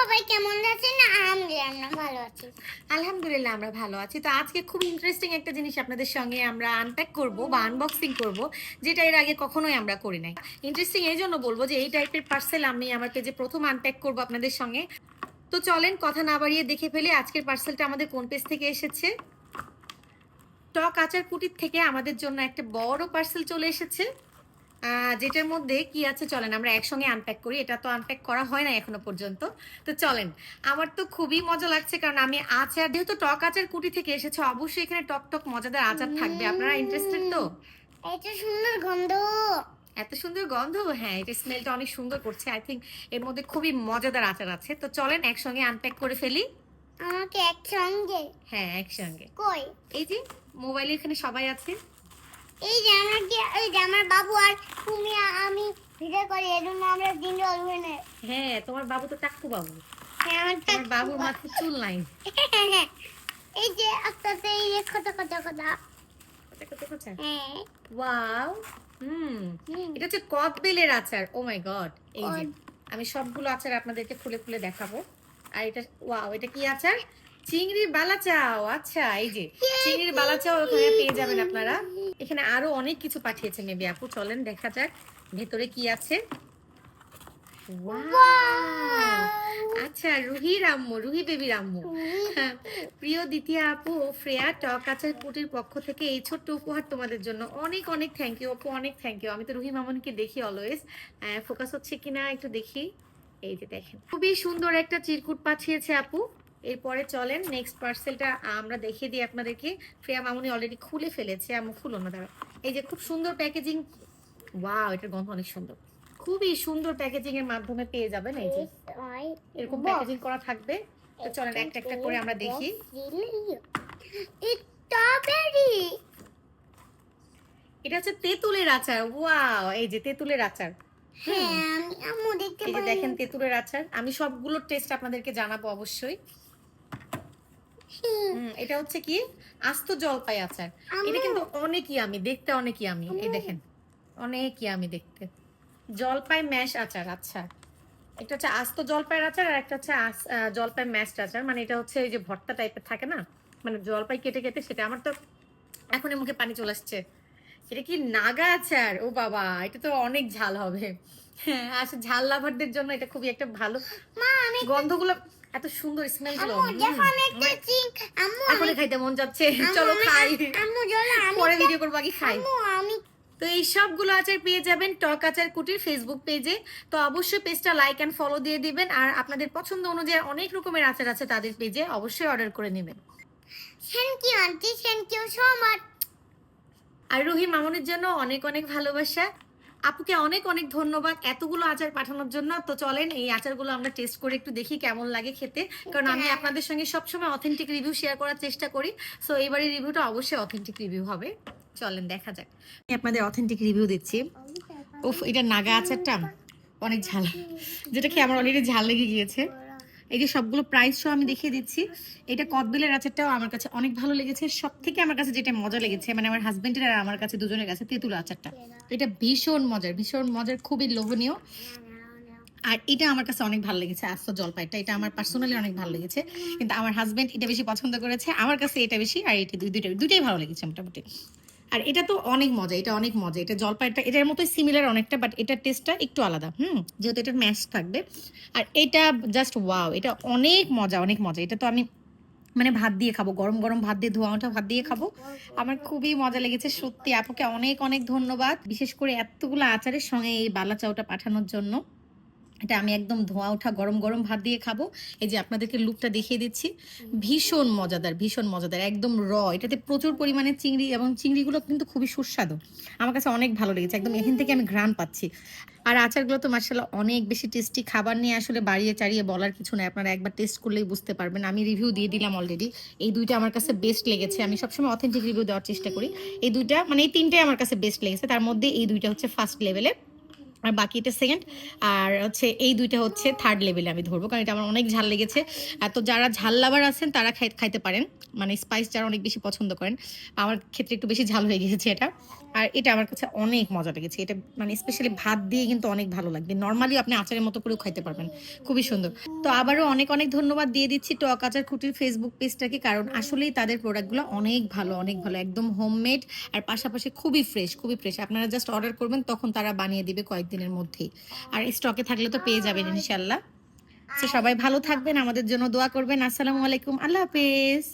সবাই কেমন আছেন? আলহামদুলিল্লাহ, আমরা ভালো আছি। আলহামদুলিল্লাহ, আমরা ভালো আছি। তো আজকে খুব ইন্টারেস্টিং একটা জিনিস আপনাদের সঙ্গে আমরা আনপ্যাক করব বা আনবক্সিং করব, যেটা এর আগে কখনোই আমরা করি নাই। ইন্টারেস্টিং এই জন্য বলব যে এই টাইপের পার্সেল আমি আমার পেজে প্রথম আনপ্যাক করব আপনাদের সঙ্গে। তো চলেন, কথা না বাড়িয়ে দেখে ফেলে আজকের পার্সেলটা আমাদের কোন পেজ থেকে এসেছে। টক আচার কুটির থেকে আমাদের জন্য একটা বড় পার্সেল চলে এসেছে। যেটার মধ্যে কি আছে চলেন আমরা একসঙ্গে আনপ্যাক করি। এটা তো আনপ্যাক করা হয় না এখনও পর্যন্ত। তো চলেন আমার তো খুবই মজা লাগছে কারণ আমি আচার যেহেতু টক আচার কুটি থেকে এসেছে অবশ্যই এখানে টক টক মজাদার আচার থাকবে। আপনারা ইন্টারেস্টেড তো? এত সুন্দর গন্ধ। এত সুন্দর গন্ধ? হ্যাঁ এটা স্মেলটা অনেক সুন্দর করছে। আই থিঙ্ক এর মধ্যে খুবই মজাদার আচার আছে। তো চলেন একসঙ্গে আনপ্যাক করে ফেলি। আমাকে একসঙ্গে। হ্যাঁ একসঙ্গে। কই? এই যে মোবাইলে এখানে সবাই আছে। এই আমার এই যে আমার বাবু আর তুমি আমি ভিডিও করি এই জন্য আমরা দিন রলবে না হ্যাঁ তোমার বাবু তো টাক্কু বাবু। হ্যাঁ, আমার তোমার বাবুর মাথায় চুল নাই। এই যে আস্তে এই যে কত কত কত হ্যাঁ। ওয়াও হুম। হুম। এটা হচ্ছে কদবেলের আচার। ও মাই গড এই যে আমি সবগুলো আচার আপনাদেরকে খুলে খুলে দেখাবো। আর এটা ওয়াও এটা কি আচার? চিংড়ির বালাচাও আচ্ছা এই যে চিংড়ির বালাচাও ওখানে পেয়ে যাবেন আপনারা। এখানে আরও অনেক কিছু পাঠিয়েছে মেবি আপু চলেন দেখা যাক ভেতরে কি আছে! আচ্ছা রুহি রাম্মু রুহি বেবি রাম্মু। প্রিয় দ্বিতীয় আপু ফ্রেয়া টক আচার কুটির পক্ষ থেকে এই ছোট্ট উপহার তোমাদের জন্য। অনেক অনেক থ্যাংক ইউ আপু অনেক থ্যাংক ইউ আমি তো রুহি মামনকে দেখি অলওয়েজ ফোকাস হচ্ছে কিনা একটু দেখি। এই যে দেখেন। খুবই সুন্দর একটা চিরকুট পাঠিয়েছে আপু। এরপরে চলেন নেক্সট পার্সেলটা আমরা দেখিয়ে দিই আপনাদেরকে। ফ্রেয়া মামুনি অলরেডি খুলে ফেলেছে আমি খুলো না দাঁড়া এই যে খুব সুন্দর প্যাকেজিং ওয়াও এটার গন্ধ অনেক সুন্দর। খুবই সুন্দর প্যাকেজিং এর মাধ্যমে পেয়ে যাবেন এই যে এরকম প্যাকেজিং করা থাকবে। তো চলেন একটা একটা করে আমরা দেখি। স্ট্রবেরি এটা হচ্ছে তেঁতুলের আচার ওয়াও এই যে তেঁতুলের আচার। হ্যাঁ আমি দেখতে দেখেন তেঁতুলের আচার আমি সবগুলোর টেস্ট আপনাদেরকে জানাব অবশ্যই। এটা হচ্ছে কি? আস্ত জলপাই আচার। এটা কিন্তু অনেকই আমি দেখতে অনেকই আমি এই দেখেন অনেকই আমি দেখতে। জলপাই ম্যাশ আচার আচ্ছা। একটা হচ্ছে আস্ত জলপাইয়ের আচার আর একটা হচ্ছে জলপাই ম্যাশ আচার। মানে এটা হচ্ছে এই যে ভর্তা টাইপের থাকে না? মানে জলপাই কেটে কেটে সেটা আমার তো এখনই মুখে পানি চলে আসছে। এটা কি নাগা আচার? ও বাবা এটা তো অনেক ঝাল হবে। হ্যাঁ আসলে ঝাল লাভারদের জন্য এটা খুবই একটা ভালো মা আমি গন্ধগুলো এত সুন্দর স্মেল আম্মু আমি এখনই খাইতে মন যাচ্ছে চলো খাই। পরে ভিডিও করব আগে খাই। তো এই সবগুলো আচার পেয়ে যাবেন টক আচার কুটির ফেসবুক পেজে তো অবশ্যই পেজটা লাইক অ্যান্ড ফলো দিয়ে দিবেন। আর আপনাদের পছন্দ অনুযায়ী অনেক রকমের আচার আছে তাদের পেজে অবশ্যই অর্ডার করে নেবেন। Thank you aunty thank you so much আর রুহি মামুনের জন্য অনেক অনেক ভালোবাসা। আপুকে অনেক অনেক ধন্যবাদ এতগুলো আচার পাঠানোর জন্য। তো চলেন এই আচারগুলো আমরা টেস্ট করে একটু দেখি কেমন লাগে খেতে। কারণ আমি আপনাদের সঙ্গে সবসময় অথেন্টিক রিভিউ শেয়ার করার চেষ্টা করি। সো এবারে রিভিউটা অবশ্যই অথেন্টিক রিভিউ হবে। চলেন দেখা যাক। আমি আপনাদের অথেন্টিক রিভিউ দিচ্ছি। উফ এটা নাগা আচারটা অনেক ঝাল। যেটা কি আমার অলরেডি ঝাল লেগে গিয়েছে। এই যে সবগুলো প্রাইস সহ আমি দেখিয়ে দিচ্ছি। এটা কদবেলের আচারটাও আমার কাছে অনেক ভালো লেগেছে। সব থেকে আমার কাছে যেটা মজা লেগেছে মানে আমার হাজবেন্ডের আর আমার কাছে দুজনের কাছে তেঁতুল আচারটা। এটা ভীষণ মজার ভীষণ মজার, খুবই লোভনীয়। আর এটা আমার কাছে অনেক ভালো লেগেছে, আস্ত জলপাইটা। এটা আমার পার্সোনালি অনেক ভালো লেগেছে। কিন্তু আমার হাজবেন্ড এটা বেশি পছন্দ করেছে। আমার কাছে এটা বেশি, আর এটা দুই দুইটা দুইটাই ভালো লেগেছে মোটামুটি। আর এটা তো অনেক মজা, এটা অনেক মজা, এটা জলপাইটা, এটার মতোই সিমিলার অনেকটা বাট এটার টেস্টটা একটু আলাদা, হুম? যেহেতু এটার ম্যাশ থাকবে। আর এটা জাস্ট ওয়াও এটা অনেক মজা অনেক মজা, এটা তো আমি মানে ভাত দিয়ে খাব, গরম গরম ভাত দিয়ে, ধোয়া ওঠা ভাত দিয়ে খাব। আমার খুবই মজা লেগেছে, সত্যি, আপুকে অনেক অনেক ধন্যবাদ। বিশেষ করে এতগুলো আচারের সঙ্গে এই বালা চাউটা পাঠানোর জন্য। এটা আমি একদম ধোয়া ওঠা গরম গরম ভাত দিয়ে খাব। এই যে আপনাদেরকে লুকটা দেখিয়ে দিচ্ছি। ভীষণ মজাদার ভীষণ মজাদার একদম র এটাতে প্রচুর পরিমাণে চিংড়ি এবং চিংড়িগুলো কিন্তু খুবই সুস্বাদু। আমার কাছে অনেক ভালো লেগেছে একদম এখান থেকে আমি ঘ্রাণ পাচ্ছি। আর আচারগুলো তো মার্শাল্লাহ অনেক বেশি টেস্টি খাবার নিয়ে আসলে বাড়িয়ে চাড়িয়ে বলার কিছু না আপনারা একবার টেস্ট করলেই বুঝতে পারবেন। আমি রিভিউ দিয়ে দিলাম অলরেডি এই দুইটা আমার কাছে বেস্ট লেগেছে। আমি সবসময় অথেন্টিক রিভিউ দেওয়ার চেষ্টা করি। এই দুইটা মানে এই তিনটাই আমার কাছে বেস্ট লেগেছে। তার মধ্যে এই দুইটা হচ্ছে ফার্স্ট লেভেলে আর বাকি এটা সেকেন্ড আর হচ্ছে এই দুইটা হচ্ছে থার্ড লেভেলে আমি ধরবো, কারণ এটা আমার অনেক ঝাল লেগেছে। তো যারা ঝাল লাভার আছেন, তারা খাই- খাইতে পারেন। মানে স্পাইস যারা অনেক বেশি পছন্দ করেন, আমার ক্ষেত্রে একটু বেশি ঝাল হয়ে গেছে এটা। আর এটা আমার কাছে অনেক মজা লেগেছে। এটা মানে স্পেশালি ভাত দিয়ে কিন্তু অনেক ভালো লাগবে। নর্মালি আপনি আচারের মতো করেও খাইতে পারবেন। খুবই সুন্দর। তো আবারও অনেক অনেক ধন্যবাদ দিয়ে দিচ্ছি টক আচার খুঁটির ফেসবুক পেজটাকে কারণ আসলেই তাদের প্রোডাক্টগুলো অনেক ভালো অনেক ভালো। একদম হোমমেড আর পাশাপাশি খুবই ফ্রেশ খুবই ফ্রেশ আপনারা জাস্ট অর্ডার করবেন, তখন তারা বানিয়ে দিবে কয়েকদিনের মধ্যেই। আর স্টকে থাকলে তো পেয়ে যাবেন ইনশাল্লাহ সবাই ভালো থাকবেন, আমাদের জন্য দোয়া করবেন। আসসালামু আলাইকুম, আল্লাহ হাফেজ।